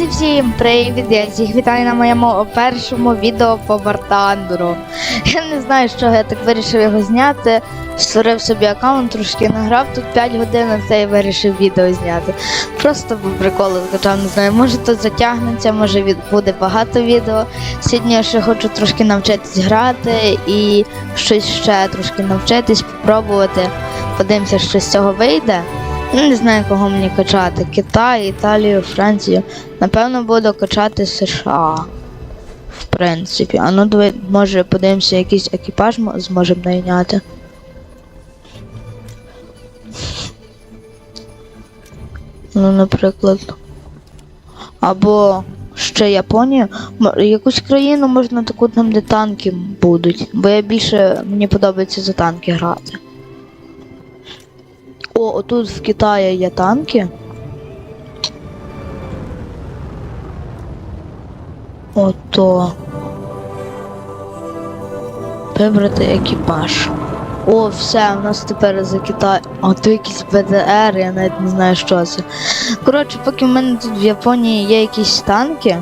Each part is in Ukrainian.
Друзі, всім привіт! Я всіх вітаю на моєму першому відео по Вартандуру. Я не знаю, з чого я так вирішив його зняти. Створив собі аккаунт, трошки награв тут 5 годин, а це і вирішив відео зняти. Просто по приколу скачав, не знаю, може тут затягнеться, може від... буде багато відео. Сьогодні я ще хочу трошки навчитись грати і щось ще трошки навчитись, спробувати. Подивимося, що з цього вийде. Ну, не знаю, кого мені качати. Китай, Італію, Францію. Напевно, буду качати США. В принципі. А ну давай, може, подивимося, якийсь екіпаж зможемо найняти. Ну, наприклад. Або ще Японію. Якусь країну можна таку там, де танки будуть. Бо я більше мені подобається за танки грати. О, отут в Китаї є танки. Ото. Вибрати екіпаж. О, все, у нас тепер за Китай. А то якийсь БДР, я навіть не знаю, що це. Коротше, поки в мене тут в Японії є якісь танки.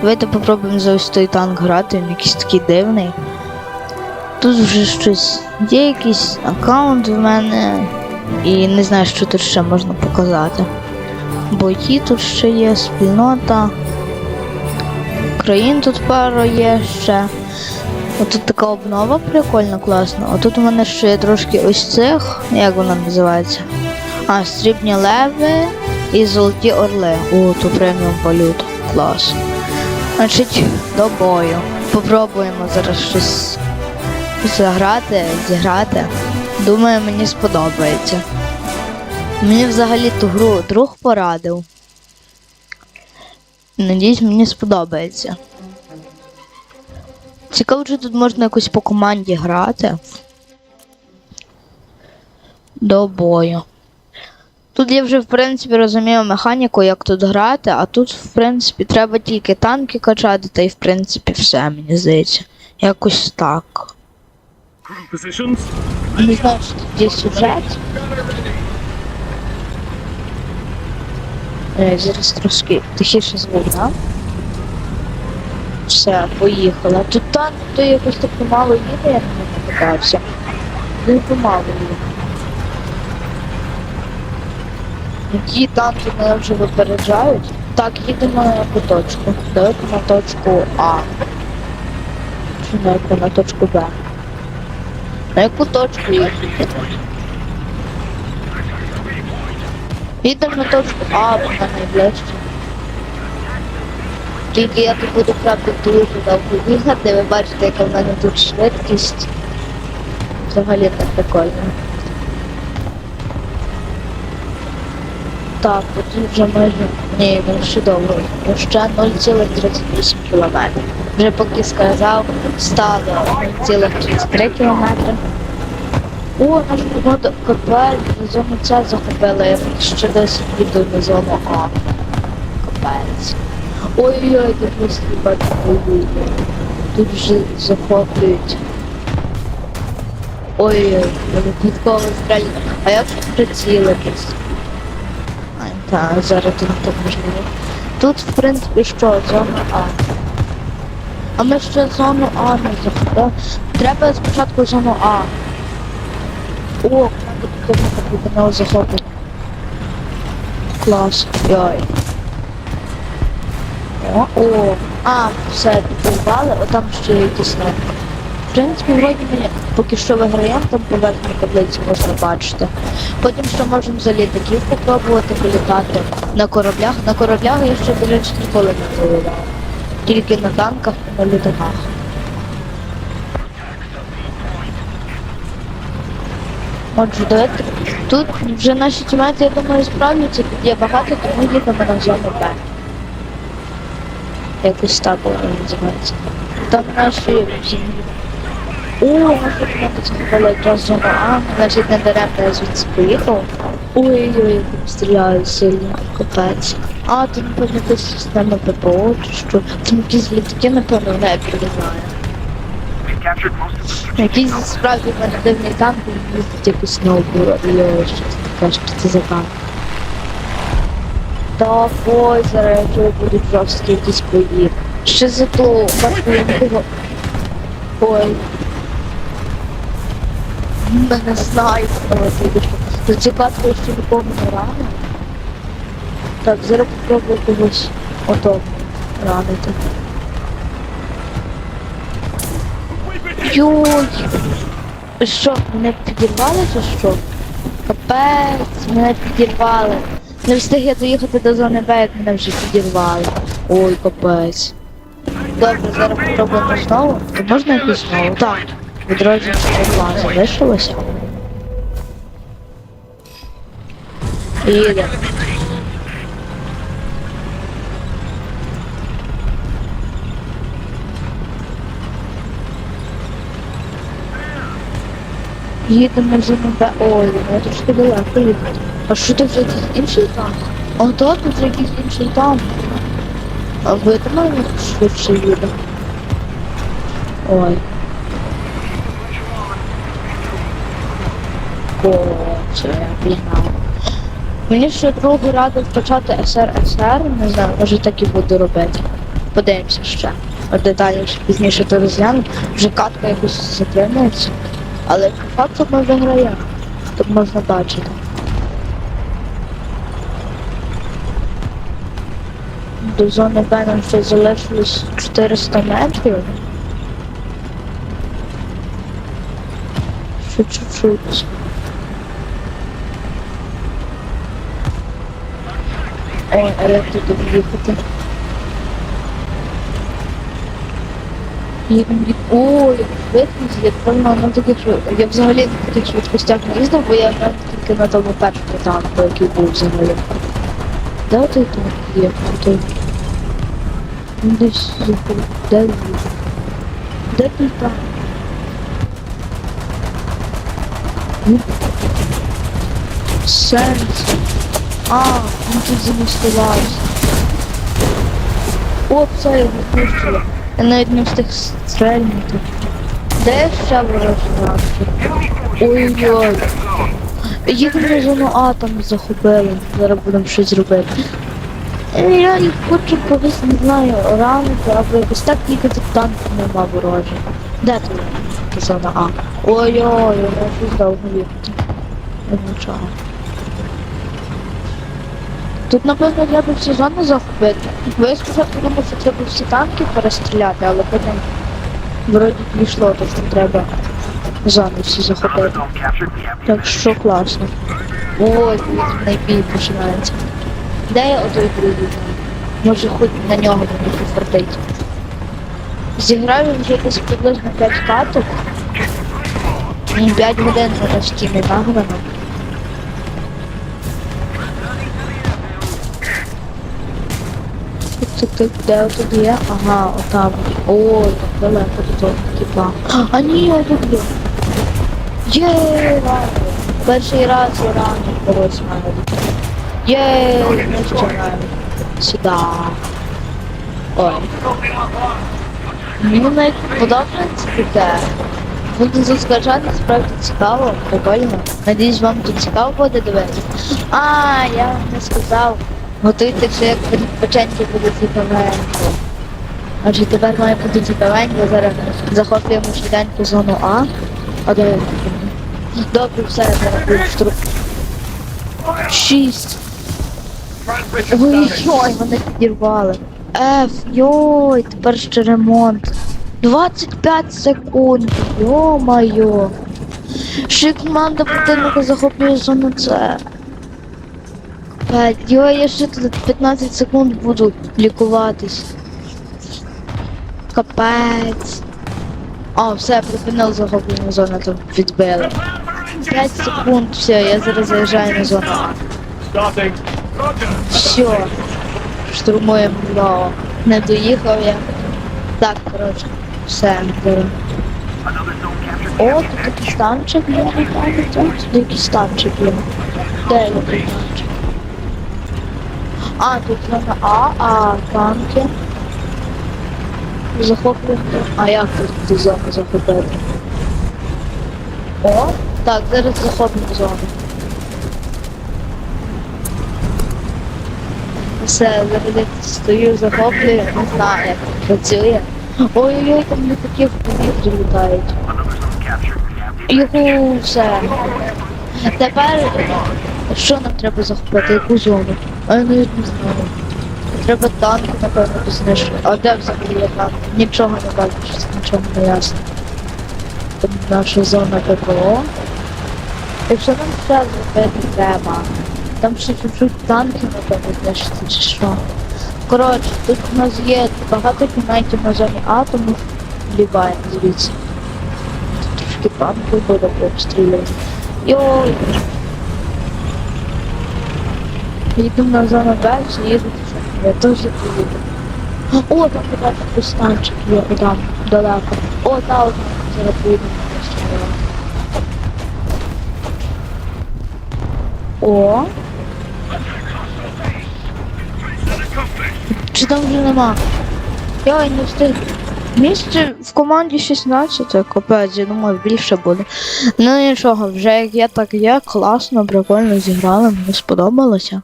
Давайте попробуємо за ось той танк грати, він якийсь такий дивний. Тут вже щось. Є якийсь аккаунт в мене. І не знаю, що тут ще можна показати. Бої тут ще є, спільнота. Країн тут пару є ще. Отут така обнова прикольна, класна. Отут у мене ще є трошки ось цих, як вона називається? А, срібні леви і золоті орли. О, то преміум валют. Клас. Значить, до бою. Попробуємо зараз щось заграти, зіграти. Думаю, мені сподобається. Мені взагалі ту гру друг порадив. Надіюсь, мені сподобається. Цікаво, чи тут можна якось по команді грати. До бою. Тут я вже, в принципі, розумію механіку, як тут грати, а тут, в принципі, треба тільки танки качати, та й в принципі все, мені здається. Якось так. Не знаю, тут є сюжет. Е, Зараз трошки тихіше звук? Все, поїхала. Тут танк, то якось так помало їде, я не покатався. Він помало їде. Які танки мене вже випереджають? Так, їдемо на яку точку. Давайте на точку А. Чи яку на точку Б. На яку точку їхати? Їдемо на точку А, вона найближче. Тільки я тут буду правда дуже довго їхати, ви бачите, яка в мене тут швидкість. Взагалі так прикольно. Так, тут вже майже... Ні, ще довго. Ще 0,38 км. Вже поки сказав, стало 0,33 км. О, наш погода капель, на зону С я ще десь на зону А. Капець. Ой-ой, тут просто бачу воює. Тут вже захоплюють. Ой-ой, вони підково стрельно. А як прицілитись? Так, зараз тут так можливо. Тут, в принципі, що, зона А. А ми ще зону А не захопили. Треба спочатку зону А. О, команда підтримка припинила захопити. Клас. Йой. О, о. А, все, підбивали, а там ще якісь не. В принципі, вроді ми поки що виграємо, там поверхні таблиці можна бачити. Потім ще можемо за літаків попробувати політати на кораблях. На кораблях я ще, до речі, ніколи не полював. Тільки на танках і на літаках. Отже, давайте. Тут вже наші тімейти, я думаю, справляться, тут є багато, тому їдемо на зону Б. Якось так воно називається. Там наші. О, наша команда захопила якраз зону А, значить не даремно я звідси поїхав. Ой-ой, як стріляють сильно, капець. А, тут не якась система ППО, чи що. Там якісь літаки, напевно, в небі літають. Якийсь справді оперативний танк їздить якусь нову, або що це за танк. Та фойзера, який будуть жорсткі якісь бої. Ще за то, бачу, Ой. Мене снайпер, то цікаво, що нікому не рано. Так, зараз попробую когось ото ранити. Йой! Що, мене підірвали чи що? Капець, мене підірвали. Не встиг я доїхати до зони Б, як мене вже підірвали. Ой, капець. Добре, зараз попробуємо знову. То можна йти знову? Так. Відродження план залишилося. Їдемо. Їдемо вже на Беолі, я трошки далеко їду. А що ти вже інший там? А то тут якийсь інший там. А ви там мене швидше їде. Ой. Боже, бліна. Мені ще другу радить почати СРСР, не знаю, може так і буду робити. Подивимося ще. От деталі пізніше то розглянуть. Вже катка якось затримується. Але факту ми заграємо, щоб можна бачити. До зони Беном ще залишилось 400 метрів. Ще чуть-чуть. Ой, а як тут об'їхати? І в этом я певно на таких я взагалі на таких швидкостях не їздив, бо я грав тільки на тому першому танку, який був взагалі. Де той танк є? Той? Десь де він? Де той танк? Сенс. А, він тут замістувався. О, все, я випустила. Я навіть не встиг стрельнути. Де ще ворожна? Ой-ой. Їх вже зону там захопили. Зараз будемо щось робити. Е, я їх хочу повіз, не знаю, ранити, або якось так їхати танк нема ворожі. Де тут зона А? Ой-ой, я щось довго їхати. Нічого. Тут, напевно, треба всю зону захопити. Бо я спочатку що треба всі танки перестріляти, але потім вроді пішло, то що треба зону всі захопити. Так що класно. Ой, найбій починається. Де я отой прийду? Може хоч на нього мені пофартить. Зіграю вже десь приблизно 5 каток. І 5 годин зараз тіми награно. Тик-тик-тик, де тут є? Ага, отак. Ой, так далеко тут типа. А ні, я тут є. Є, рано. Перший раз я рано коротше мене. Є. Сюда. Ой. Мені навіть подобається таке. Буду заскажати, справді цікаво, прикольно. Надіюсь, вам тут цікаво буде дивитися. А, я вам не сказав. Готуйте все як початці буде цікавенько. Отже, тепер має бути цікавенько, зараз захоплюємо швиденьку зону А. А де Добре, все, зараз буде штурм. Шість. Ой-ой, вони підірвали. Еф, йой, тепер ще ремонт. 25 секунд. Йо-майо. Ще команда противника захоплює зону С. Діла, я ще тут 15 секунд буду лікуватись. Капець. А, все, припинив захоплену зону, тут відбили. 5 секунд, все, я зараз заїжджаю на зону. Все. Штурмуємо лао. Не доїхав я. Так, коротше, все, беру. О, тут якийсь танчик є, тут якийсь танчик є. Де я? А, тут треба А, а танки. Захоплюємо. А як тут захопити? О, так, зараз захоплюємо зону. Все, завжди стою, захоплюю, не знаю, як працює. Ой-ой-ой, там не такі повітрі літають. Його все. Тепер що нам треба захопити? Яку зону? А я навіть не знаю. Треба танки, напевно, знищити. А де взагалі є танк? Нічого не бачу, нічого не ясно. Наша зона ППО. Якщо нам ще зробити треба. Там ще чуть-чуть танків, напевно, знищити чи що. Коротше, тут у нас є багато кімнатів на зоні А, тому вліваємо звідси. Трошки танки буде обстрілювати. Йой! Їдемо на зону чи їду Я теж поїду. О, там кудись пустанчик є, там, далеко. О, та одна, зараз ще. О. Чи там вже нема? Я не встиг. Місце в команді 16, капець, я думаю, більше буде. Ну нічого, вже як є, так є, класно, прикольно зіграли, мені сподобалося.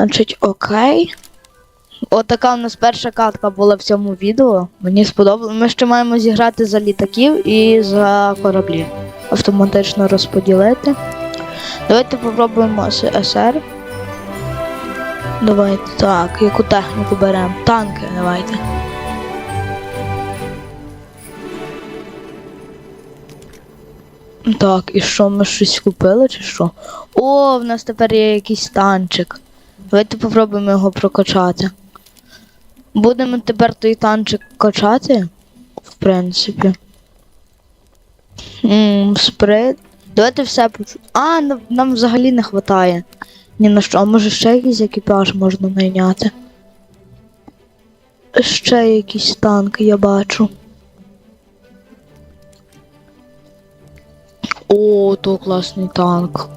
Значить, окей. Отака у нас перша катка була в цьому відео. Мені сподобалося. Ми ще маємо зіграти за літаків і за кораблі. Автоматично розподілити. Давайте попробуємо СР. Давайте так, яку техніку беремо? Танки, давайте. Так, і що, ми щось купили чи що? О, в нас тепер є якийсь танчик. Давайте попробуємо його прокачати. Будемо тепер той танчик качати, в принципі. Ммм, сприт. Давайте все поч... А, нам, нам взагалі не вистачає. Ні на що, може ще якийсь екіпаж можна найняти? Ще якісь танки я бачу. О, то класний танк.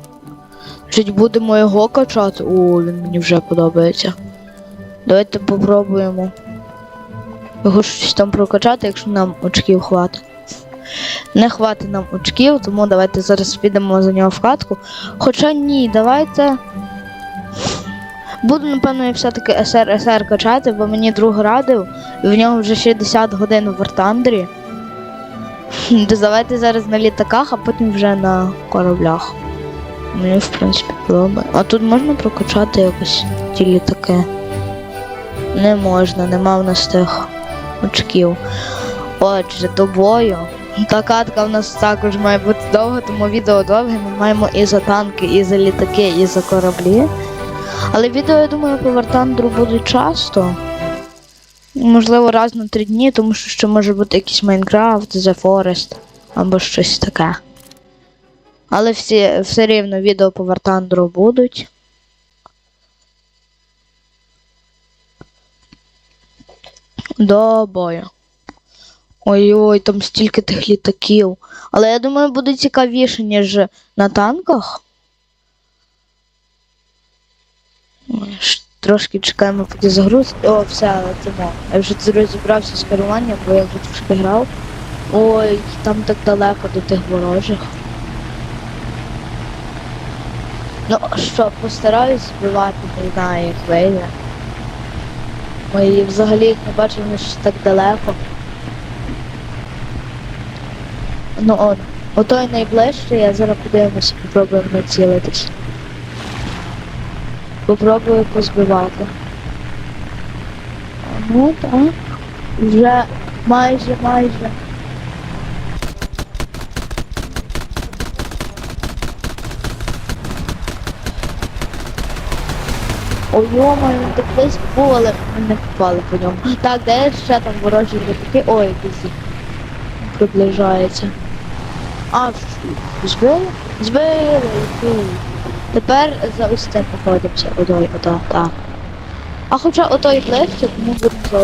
Жить будемо його качати. О, він мені вже подобається. Давайте попробуємо. Його щось там прокачати, якщо нам очків хватить. Не хватить нам очків, тому давайте зараз підемо за нього в хатку. Хоча ні, давайте. Буду, напевно, я все-таки СР качати, бо мені друг радив, і в нього вже 60 годин в Вартандрі. Давайте зараз на літаках, а потім вже на кораблях. Мені, в принципі, подобає. А тут можна прокачати якось ті літаки? Не можна, нема в нас тих очків. Отже, до бою. Та катка в нас також має бути довго, тому відео довге. Ми маємо і за танки, і за літаки, і за кораблі. Але відео, я думаю, по Вартандру будуть часто. Можливо, раз на три дні, тому що ще може бути якийсь Майнкрафт, The Forest або щось таке. Але всі, все рівно відео по Вартандру будуть. До бою. Ой-ой, там стільки тих літаків. Але я думаю, буде цікавіше, ніж на танках. Трошки чекаємо, поки загруз. О, все, летимо. Я вже розібрався з керуванням, бо я вже трошки грав. Ой, там так далеко до тих ворожих. Ну що, постараюсь збивати, не знаю, як вийде. Ой, взагалі їх не бачив, вони ж так далеко. Ну он, отой найближчий, я зараз подивимося, попробуємо націлитись. Попробую позбивати. Ну так. Вже майже, майже. Ой, йома, так весь ми не попали по ньому. Так, де ще там ворожі літаки? Ой, якісь приближається. А, збили? Збили! Тепер за ось це походимося. Отой, ота, так. А хоча отой легше, тому будемо за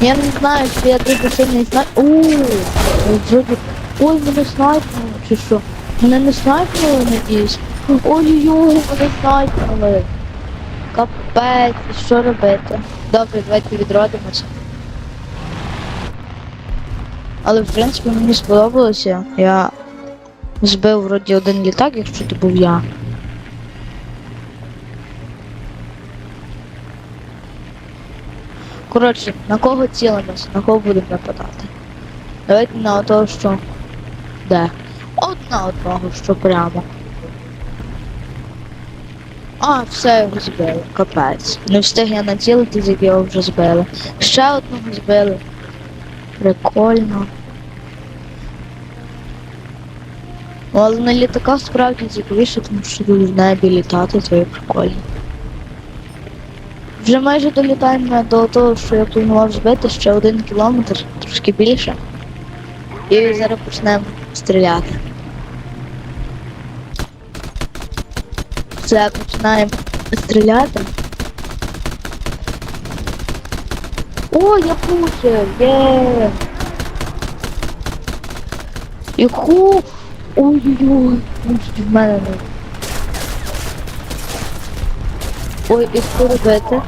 Я не знаю, чи я дуже сильний знаю. Ууу, вроді. Ой, мене снайпнули, чи що? Мене не снайпнули, надіюсь. Ой-ой-ой, мене снайпнули. Капець, що робити? Добре, давайте відродимося. Але в принципі мені сподобалося. Я збив вроді один літак, якщо це був я. Коротше, на кого цілимося, на кого будемо нападати? Давайте на того, що. Де? От на одного, що прямо. А, все його збили, капець. Не встиг я націлитись, як його вже збили. Ще одного збили. Прикольно. Ну, але на літаках справді цікавіше, тому що в небі літати, то прикольно. Вже майже долітаємо до того, що я планував збити ще один кілометр, трошки більше. І зараз почнемо стріляти. Все, починаємо стріляти. О, я пушив! Є! Яку? Ой-ой-ой, в мене не. Ой, і що робити?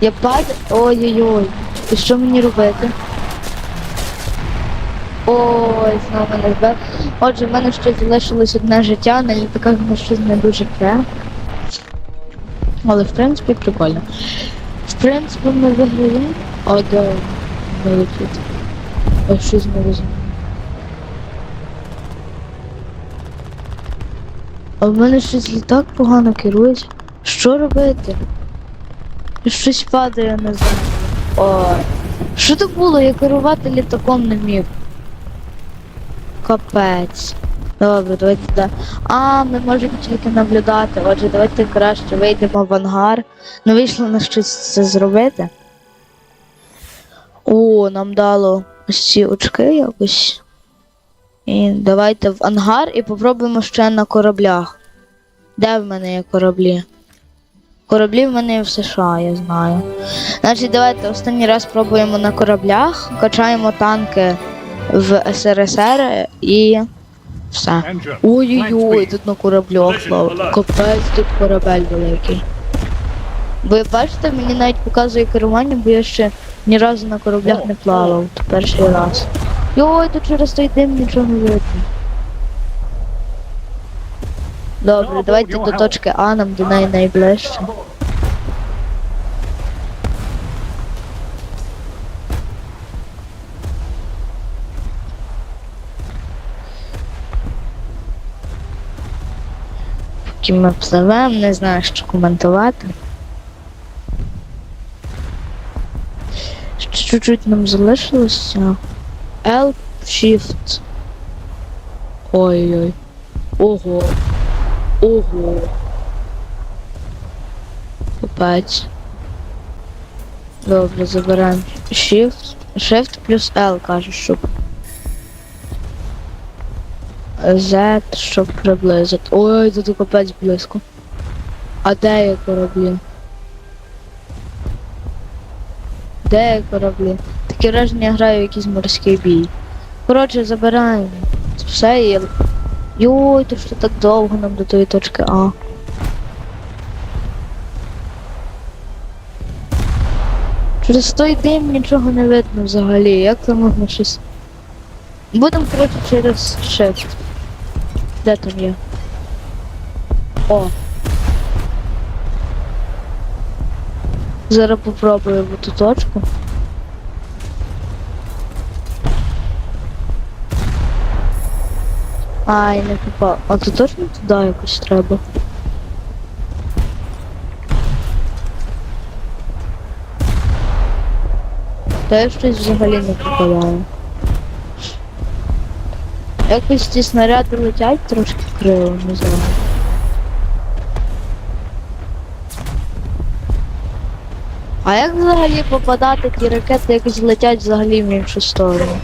Я падаю. Ой-ой-ой. І що мені робити? Ой, знову мене збив. Отже, в мене ще залишилось одне життя, на літаках мене щось не дуже пре. Але в принципі прикольно. В принципі, ми виграємо. А де не летить? Я щось не розумію. А в мене щось літак погано керується. Що робити? Щось падає на землю. Ой. Що це було? Я керувати літаком не міг. Капець. Добре, давайте туди. А, ми можемо тільки наблюдати. Отже, давайте краще вийдемо в ангар. Ну вийшло на щось це зробити. О, нам дало ось ці очки якось. І давайте в ангар і попробуємо ще на кораблях. Де в мене є кораблі? Кораблі в мене в США, я знаю. Значить, давайте останній раз пробуємо на кораблях, качаємо танки в СРСР і все. Ой-ой-ой, тут на кораблях. Капець, тут корабель великий. Ви бачите, мені навіть показує керування, бо я ще ні разу на кораблях не плавав. Перший раз. Йой, тут через той дим нічого не видно. Добре, давайте до точки А, нам до неї найближче. Поки ми пливемо, не знаю, що коментувати. Ще чуть-чуть нам залишилося. L Shift. Ой-ой. Ого. Ого. Капець. Добре, забираємо Shift. Shift плюс L каже, щоб. Z, щоб приблизити. Ой, тут капець близько. А де є кораблі? Де є кораблі? Таке враження я граю якийсь морський бій. Коротше, забираємо. Все і. Йой, тут що так довго нам до тої точки А. Через той дим нічого не видно взагалі. Як це можна щось. Будемо, коротше, через shift. Де там є? О. Зараз попробуємо ту точку. Ай, не попав. А то точно туди якось треба. Та я щось взагалі не попадаю. Якось ці снаряди летять трошки криво, не знаю. А як взагалі попадати ті ракети, якось летять взагалі в іншу сторону?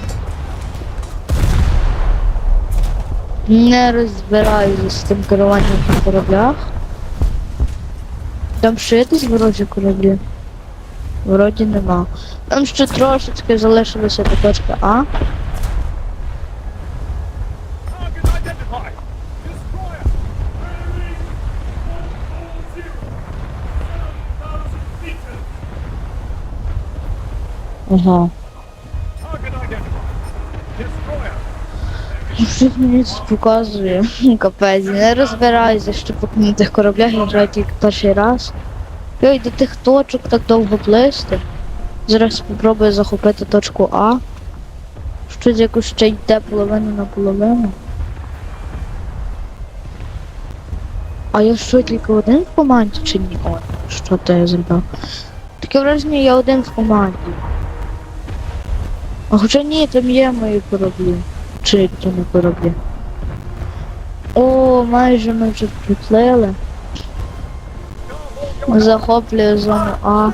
Не розбираюся з тим керуванням на кораблях. Там ще якісь ворожі кораблі? Вроді нема. Там ще трошечки залишилося до точки А. Target identified. Destroyer. Bearing 440. 7,000 meters. Ага. Щось мені тут показує. Капець, не розбираюся, що на тих кораблях я граю тільки перший раз. Йой, до тих точок так довго плисти. Зараз спробую захопити точку А. Щось якось ще йде половина на половину. А я що тільки один в команді чи ні? О, що то я зробив? Таке враження, я один в команді. А хоча ні, там є мої кораблі. Чи то не кораблі. О, майже ми вже приплили. Захоплюю зону А.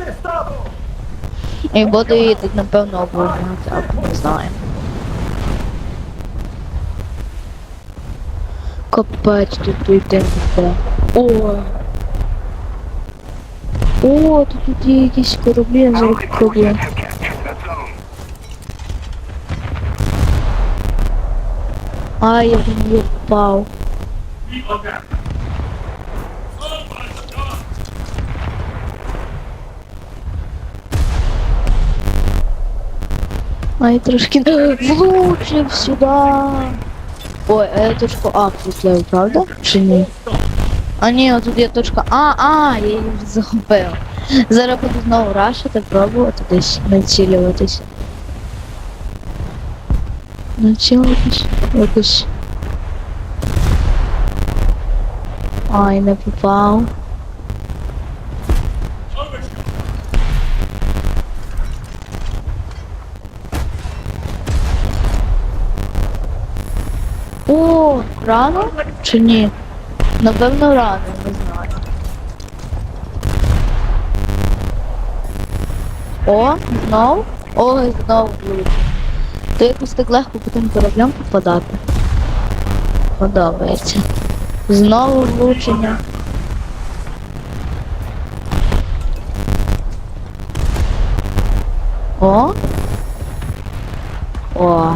І буду її тут, напевно, обороняти, або не знаю. Капець тут йде. О! О, тут, є якісь кораблі, я зараз попробую. Ай, я в нее впав. Ай, трошки влучив сюди. Ой, а я точку А приплив, правда? Чи ні? А ні, отут є точка А, а, я її захопив. Зараз буду знову рашити, пробувати десь націлюватися. Націлюватись якось. Ай, не попав. О, рано чи ні? Напевно рано, не знаю. О, знов? Ой, знов. То якось так легко по тим кораблям попадати. Подобається. Знову влучення. О. О.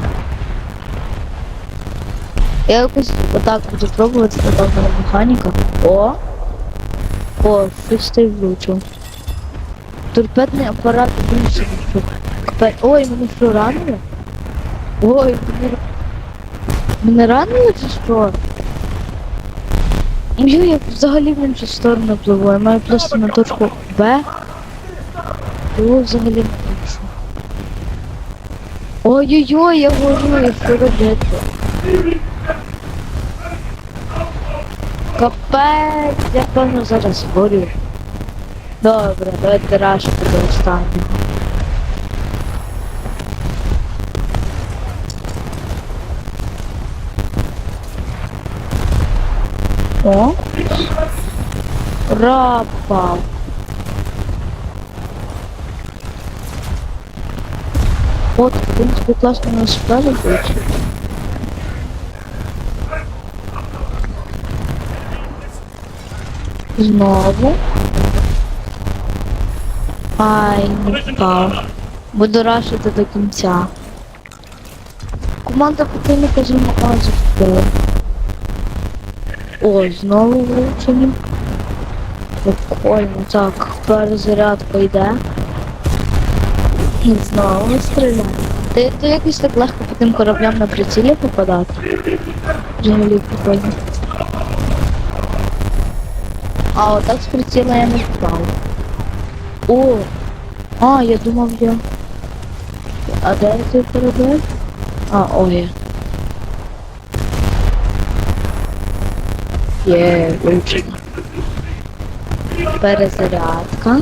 Я якось отак буду пробувати така механіка. О. О, щось влучив. Торпедний апарат більше Ой, мене що ранили? Ой, мене... ра- Мене ранили чи що? Я взагалі в іншу сторону пливу. Я маю просто на точку Б. Пливу взагалі на іншу. Ой-ой-ой, я горю, я що робити? Капець, я певно зараз горю. Добре, давайте рашити до останнього. О. Рапав. От, в принципі, класно на справі вийшло. Знову. Ай, не впав. Буду рашити до кінця. Команда противника з Азу впала. О, знову влучені. Прикольно. Так, перезарядка йде. І знову стріляє. Ти, ти якось так легко по тим кораблям на прицілі попадати. Взагалі прикольно. А отак з приціла я не впав. О! А, я думав я. А де той корабель? А, о, є. Вивчено. Перезарядка.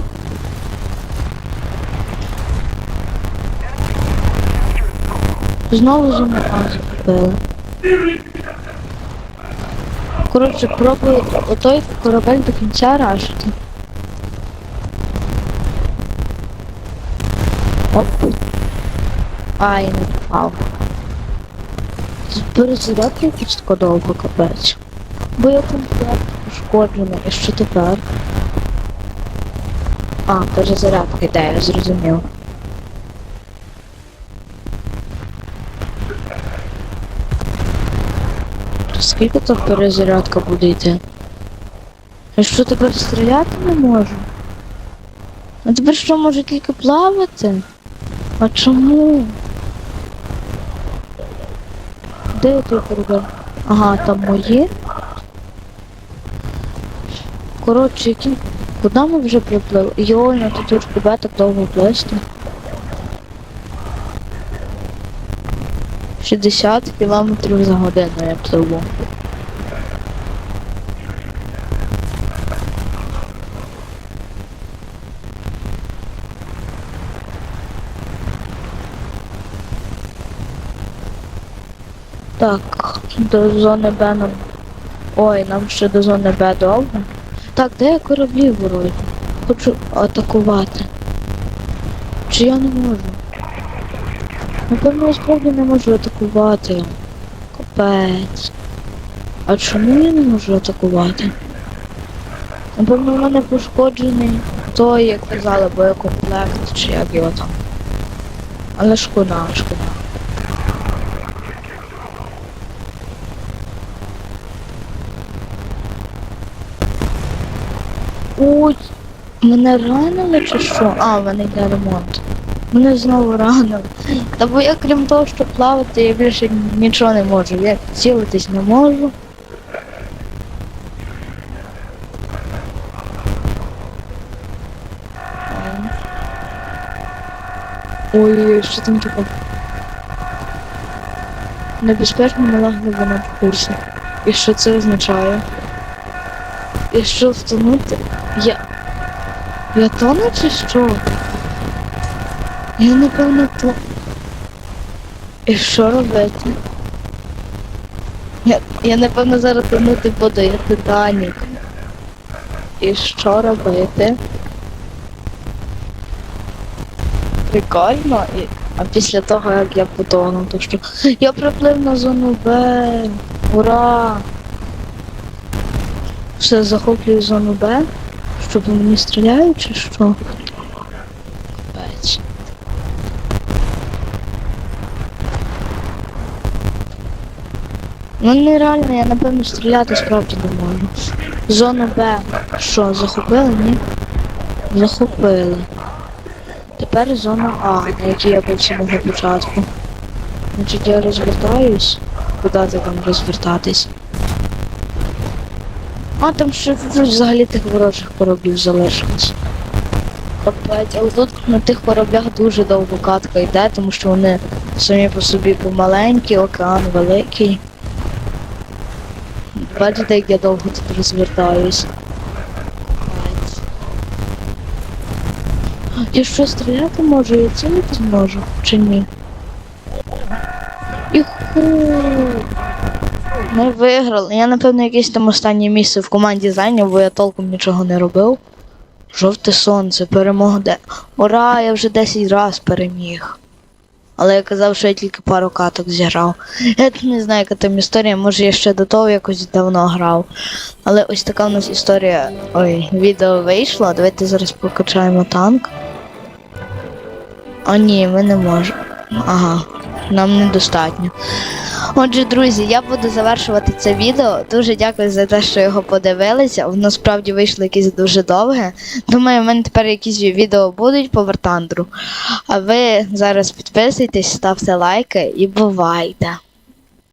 Знову зону А захопили. Коротше, пробую отой корабель до кінця рашити. Оп. Ай, не попав. Перезарядка довго капець. Бо я комплект пошкоджена. І що тепер? А, перезарядка йде, я зрозумів. Скільки то перезарядка буде йти? Я що тепер стріляти не можу? А тепер що може тільки плавати? А чому? Де я коридор? Ага, там мої. Коротше, які. Куди ми вже приплили? Йой, на ту точку Б так довго плисти. 60 кілометрів за годину я пливу. Так, до зони Б нам. Ой, нам ще до зони Б довго. Так, де я кораблі вроді? Хочу атакувати. Чи я не можу? Напевно, я справді не можу атакувати. Капець. А чому я не можу атакувати? Напевно, у мене пошкоджений той, як казали, боєкомплект, чи як його там. Але шкода, шкода. Ой, мене ранили чи що? А, в мене йде ремонт. Мене знову ранили. Та бо я крім того, що плавати, я більше нічого не можу. Я цілитись не можу. Ой, що там таке? Небезпечно мала глибина в курсі. І що це означає? І що втонути? Я. Я тону чи що? Я напевно то. І що робити? Я, я напевно зараз тонути буду, я Титанік. І що робити? Прикольно. І... А після того, як я потону, то що. Я приплив на зону Б. Ура! Все, захоплюю зону Б. Що по мені стріляють чи що? Капець. Ну нереально, я напевно стріляти справді не можу. Зону Б. Що, захопили? Ні? Захопили. Тепер зона А, на якій я був самого початку. Значить я розвертаюсь. Куди ти там розвертатись? А там ще взагалі тих ворожих кораблів залишилось. Капець, але тут на тих кораблях дуже довго катка йде, тому що вони самі по собі помаленькі, океан великий. Бачите, як я довго тут розвертаюсь. Я що стріляти можу, я цілитись можу, чи ні? Іху. Ми виграли. Я, напевно, якесь там останнє місце в команді зайняв, бо я толком нічого не робив. Жовте сонце, перемога де. Ура, я вже 10 раз переміг. Але я казав, що я тільки пару каток зіграв. Я не знаю, яка там історія, може я ще до того якось давно грав. Але ось така у нас історія. Ой, відео вийшло. Давайте зараз покачаємо танк. А ні, ми не можемо. Ага, нам недостатньо. Отже, друзі, я буду завершувати це відео. Дуже дякую за те, що його подивилися. Воно справді вийшло якесь дуже довге. Думаю, в мене тепер якісь відео будуть по Вартандру. А ви зараз підписуйтесь, ставте лайки і бувайте!